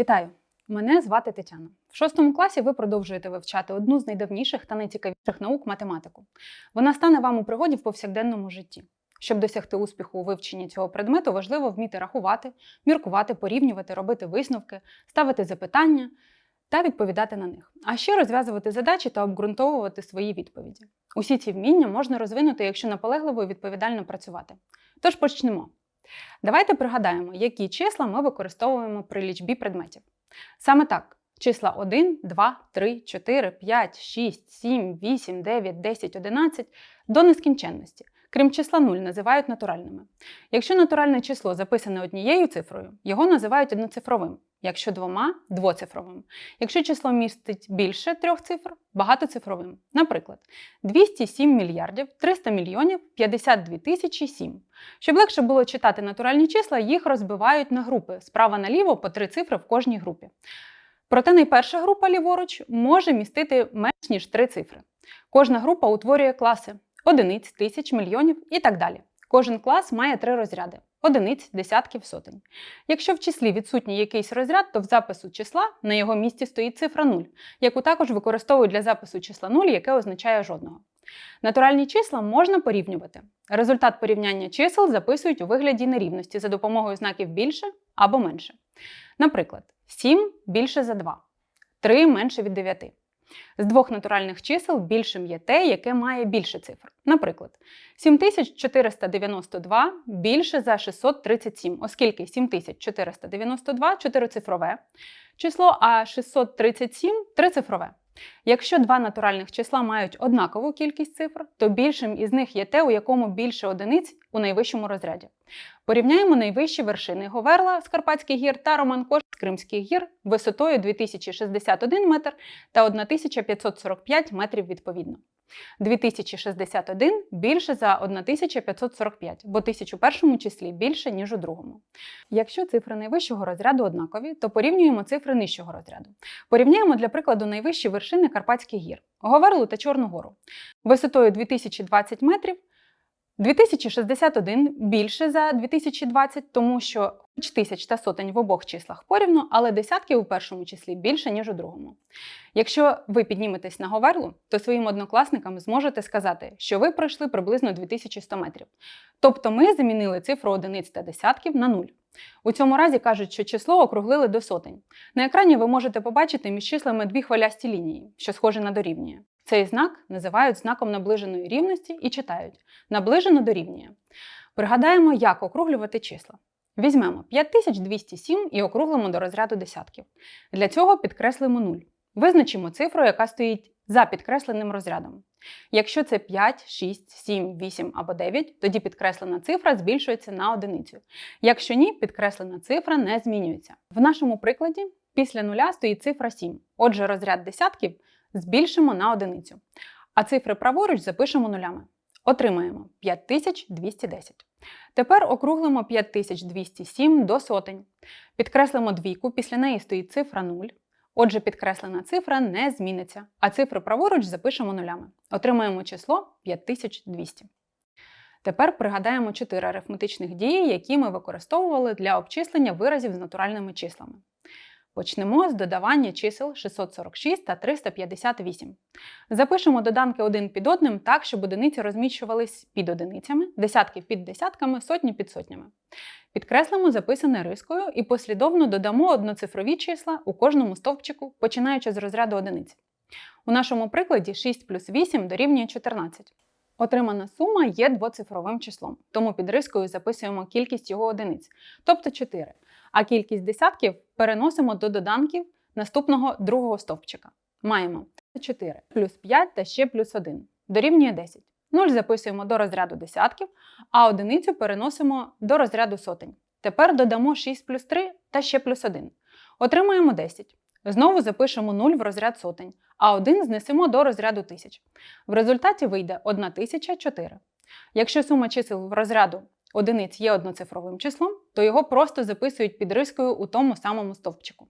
Вітаю! Мене звати Тетяна. В шостому класі ви продовжуєте вивчати одну з найдавніших та найцікавіших наук математику. Вона стане вам у пригоді в повсякденному житті. Щоб досягти успіху у вивченні цього предмету, важливо вміти рахувати, міркувати, порівнювати, робити висновки, ставити запитання та відповідати на них, а ще розв'язувати задачі та обґрунтовувати свої відповіді. Усі ці вміння можна розвинути, якщо наполегливо і відповідально працювати. Тож почнемо. Давайте пригадаємо, які числа ми використовуємо при лічбі предметів. Саме так: числа 1, 2, 3, 4, 5, 6, 7, 8, 9, 10, 11 до нескінченності. Крім числа 0, називають натуральними. Якщо натуральне число записане однією цифрою, його називають одноцифровим, якщо двома двоцифровим. Якщо число містить більше трьох цифр багатоцифровим. Наприклад, 207 мільярдів 300 мільйонів 52 тисячі 7. Щоб легше було читати натуральні числа, їх розбивають на групи справа наліво по три цифри в кожній групі. Проте найперша група ліворуч може містити менш ніж три цифри. Кожна група утворює класи одиниць, тисяч, мільйонів і так далі. Кожен клас має три розряди одиниць, десятків, сотень. Якщо в числі відсутній якийсь розряд, то в запису числа на його місці стоїть цифра 0, яку також використовують для запису числа 0, яке означає жодного. Натуральні числа можна порівнювати. Результат порівняння чисел записують у вигляді нерівності за допомогою знаків більше або менше. Наприклад, 7 більше за 2, 3 менше від 9. З двох натуральних чисел більшим є те, яке має більше цифр. Наприклад, 7492 більше за 637, оскільки 7492 чотирицифрове число, а 637 трицифрове. Якщо два натуральних числа мають однакову кількість цифр, то більшим із них є те, у якому більше одиниць у найвищому розряді. Порівняємо найвищі вершини Говерла з Карпатських гір та Романкош з Кримських гір висотою 2061 метр та 1545 метрів відповідно. 2061 більше за 1545, бо тисяч у першому числі більше, ніж у другому. Якщо цифри найвищого розряду однакові, то порівнюємо цифри нижчого розряду. Порівняємо для прикладу найвищі вершини Карпатських гір Говерлу та Чорну гору. Висотою 2020 метрів 2061 більше за 2020, тому що хоч тисяч та сотень в обох числах порівну, але десятки у першому числі більше, ніж у другому. Якщо ви підніметесь на Говерлу, то своїм однокласникам зможете сказати, що ви пройшли приблизно 2100 метрів. Тобто ми замінили цифру одиниць та десятків на нуль. У цьому разі кажуть, що число округлили до сотень. На екрані ви можете побачити між числами дві хвилясті лінії, що схожі на дорівнює. Цей знак називають знаком наближеної рівності і читають наближено дорівнює. Пригадаємо, як округлювати числа. Візьмемо 5207 і округлимо до розряду десятків. Для цього підкреслимо 0. Визначимо цифру, яка стоїть за підкресленим розрядом. Якщо це 5, 6, 7, 8 або 9, тоді підкреслена цифра збільшується на одиницю. Якщо ні, підкреслена цифра не змінюється. В нашому прикладі після нуля стоїть цифра 7. Отже, розряд десятків збільшимо на одиницю. А цифри праворуч запишемо нулями. Отримаємо 5210. Тепер округлимо 5207 до сотень. Підкреслимо двійку, після неї стоїть цифра 0. Отже, підкреслена цифра не зміниться, а цифри праворуч запишемо нулями. Отримаємо число 5200. Тепер пригадаємо чотири арифметичних дії, які ми використовували для обчислення виразів з натуральними числами. Почнемо з додавання чисел 646 та 358. Запишемо доданки один під одним так, щоб одиниці розміщувались під одиницями, десятки під десятками, сотні під сотнями. Підкреслимо записане рискою і послідовно додамо одноцифрові числа у кожному стовпчику, починаючи з розряду одиниць. У нашому прикладі 6 плюс 8 дорівнює 14. Отримана сума є двоцифровим числом, тому під рискою записуємо кількість його одиниць, тобто 4 а кількість десятків переносимо до доданків наступного другого стовпчика. Маємо 4 плюс 5 та ще плюс 1 дорівнює 10. 0 записуємо до розряду десятків, а одиницю переносимо до розряду сотень. Тепер додамо 6 плюс 3 та ще плюс 1. Отримаємо 10. Знову запишемо 0 в розряд сотень, а 1 знесемо до розряду тисяч. В результаті вийде 1004. Якщо сума чисел в розряду одиниць є одноцифровим числом, то його просто записують під рискою у тому самому стовпчику.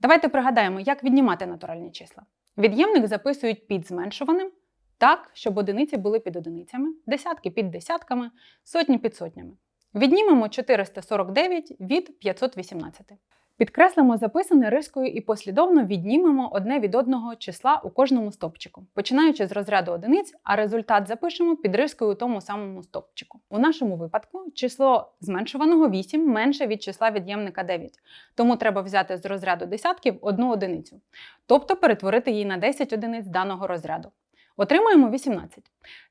Давайте пригадаємо, як віднімати натуральні числа. Від'ємник записують під зменшуваним, так, щоб одиниці були під одиницями, десятки під десятками, сотні під сотнями. Віднімемо 449 від 518. Підкреслимо записане рискою і послідовно віднімемо одне від одного числа у кожному стопчику, починаючи з розряду одиниць, а результат запишемо під рискою у тому самому стопчику. У нашому випадку число зменшуваного 8 менше від числа від'ємника 9, тому треба взяти з розряду десятків одну одиницю, тобто перетворити її на 10 одиниць даного розряду. Отримаємо 18.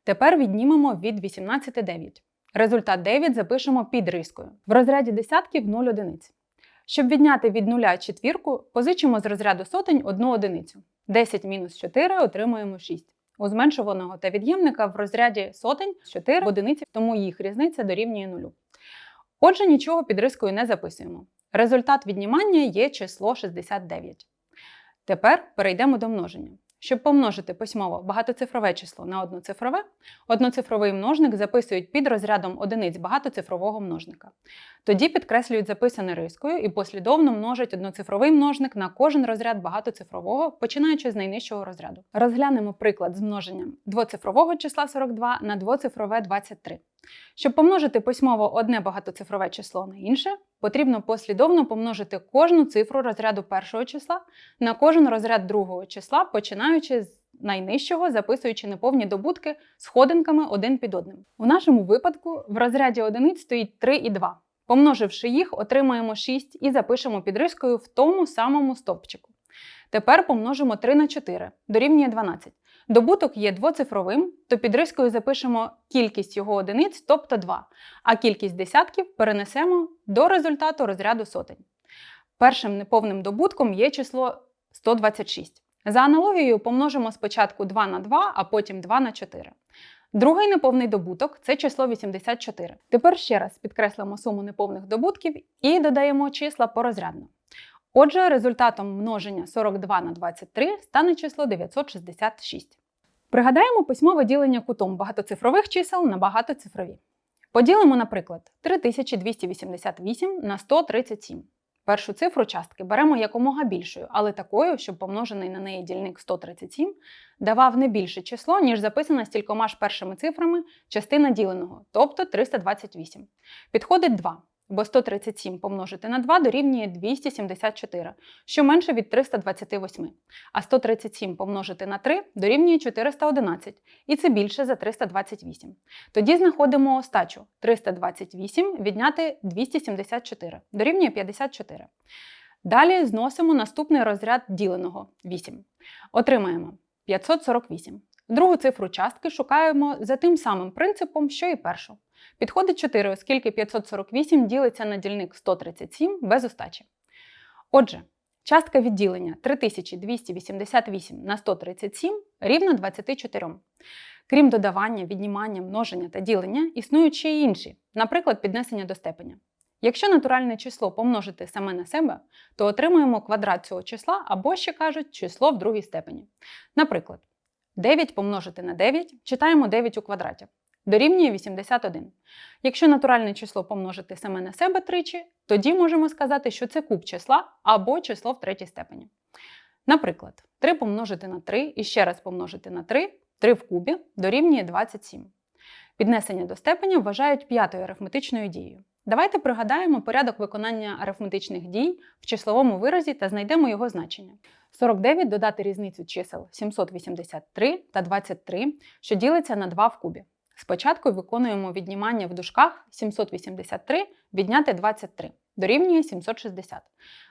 Тепер віднімемо від 18 9. Результат 9 запишемо під рискою. В розряді десятків 0 одиниць. Щоб відняти від нуля четвірку, позичимо з розряду сотень одну одиницю. 10 мінус 4 отримуємо 6. У зменшуваного та від'ємника в розряді сотень 4 одиниці, тому їх різниця дорівнює нулю. Отже, нічого під рискою не записуємо. Результат віднімання є число 69. Тепер перейдемо до множення. Щоб помножити письмово багатоцифрове число на одноцифрове, одноцифровий множник записують під розрядом одиниць багатоцифрового множника. Тоді підкреслюють записане рискою і послідовно множать одноцифровий множник на кожен розряд багатоцифрового, починаючи з найнижчого розряду. Розглянемо приклад з множенням двоцифрового числа 42 на двоцифрове 23. Щоб помножити письмово одне багатоцифрове число на інше, потрібно послідовно помножити кожну цифру розряду першого числа на кожен розряд другого числа, починаючи з найнижчого, записуючи неповні добутки сходинками один під одним. У нашому випадку в розряді одиниць стоїть 3 і 2. Помноживши їх, отримаємо 6 і запишемо під рискою в тому самому стовпчику. Тепер помножимо 3 на 4, дорівнює 12. Добуток є двоцифровим, то під рискою запишемо кількість його одиниць, тобто 2, а кількість десятків перенесемо до результату розряду сотень. Першим неповним добутком є число 126. За аналогією помножимо спочатку 2 на 2, а потім 2 на 4. Другий неповний добуток це число 84. Тепер ще раз підкреслимо суму неповних добутків і додаємо числа порозрядно. Отже, результатом множення 42 на 23 стане число 966. Пригадаємо письмове ділення кутом багатоцифрових чисел на багатоцифрові. Поділимо, наприклад, 3288 на 137. Першу цифру частки беремо якомога більшою, але такою, щоб помножений на неї дільник 137 давав не більше число, ніж записана стількома ж першими цифрами частина діленого, тобто 328. Підходить 2, бо 137 помножити на 2 дорівнює 274, що менше від 328. А 137 помножити на 3 дорівнює 411, і це більше за 328. Тоді знаходимо остачу 328 відняти 274, дорівнює 54. Далі зносимо наступний розряд діленого 8. Отримаємо 548. Другу цифру частки шукаємо за тим самим принципом, що і першу. Підходить 4, оскільки 548 ділиться на дільник 137 без остачі. Отже, частка відділення 3288 на 137 рівна 24. Крім додавання, віднімання, множення та ділення, існують ще й інші, наприклад, піднесення до степеня. Якщо натуральне число помножити саме на себе, то отримуємо квадрат цього числа або ще кажуть число в другій степені. Наприклад, 9 помножити на 9 читаємо 9 у квадраті. Дорівнює 81. Якщо натуральне число помножити саме на себе тричі, тоді можемо сказати, що це куб числа або число в третій степені. Наприклад, 3 помножити на 3 і ще раз помножити на 3, 3 в кубі дорівнює 27. Піднесення до степеня вважають п'ятою арифметичною дією. Давайте пригадаємо порядок виконання арифметичних дій в числовому виразі та знайдемо його значення. 49 додати різницю чисел 783 та 23, що ділиться на 2 в кубі. Спочатку виконуємо віднімання в дужках 783 відняти 23, дорівнює 760.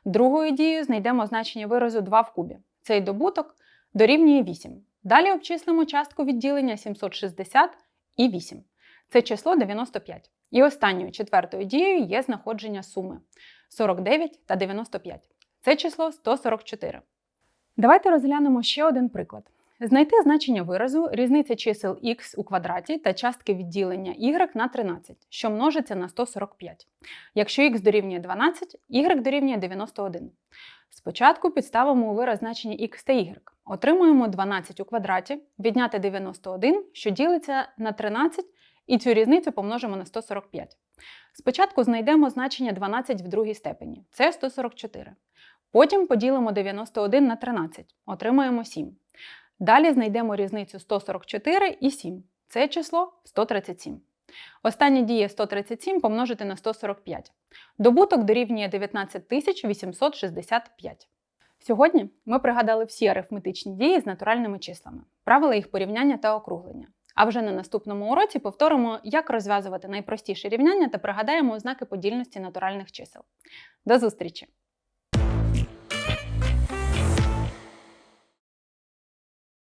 Другою дією знайдемо значення виразу 2 в кубі. Цей добуток дорівнює 8. Далі обчислимо частку відділення 760 і 8. Це число 95. І останньою четвертою дією є знаходження суми 49 та 95. Це число 144. Давайте розглянемо ще один приклад. Знайти значення виразу різниця чисел х у квадраті та частки відділення y на 13, що множиться на 145. Якщо х дорівнює 12, y дорівнює 91. Спочатку підставимо у вираз значення х та y. Отримуємо 12 у квадраті, відняти 91, що ділиться на 13, і цю різницю помножимо на 145. Спочатку знайдемо значення 12 в другій степені це 144. Потім поділимо 91 на 13, отримаємо 7. Далі знайдемо різницю 144 і 7. Це число 137. Останнє діє 137 помножити на 145. Добуток дорівнює 19 865. Сьогодні ми пригадали всі арифметичні дії з натуральними числами, правила їх порівняння та округлення. А вже на наступному уроці повторимо, як розв'язувати найпростіші рівняння та пригадаємо ознаки подільності натуральних чисел. До зустрічі!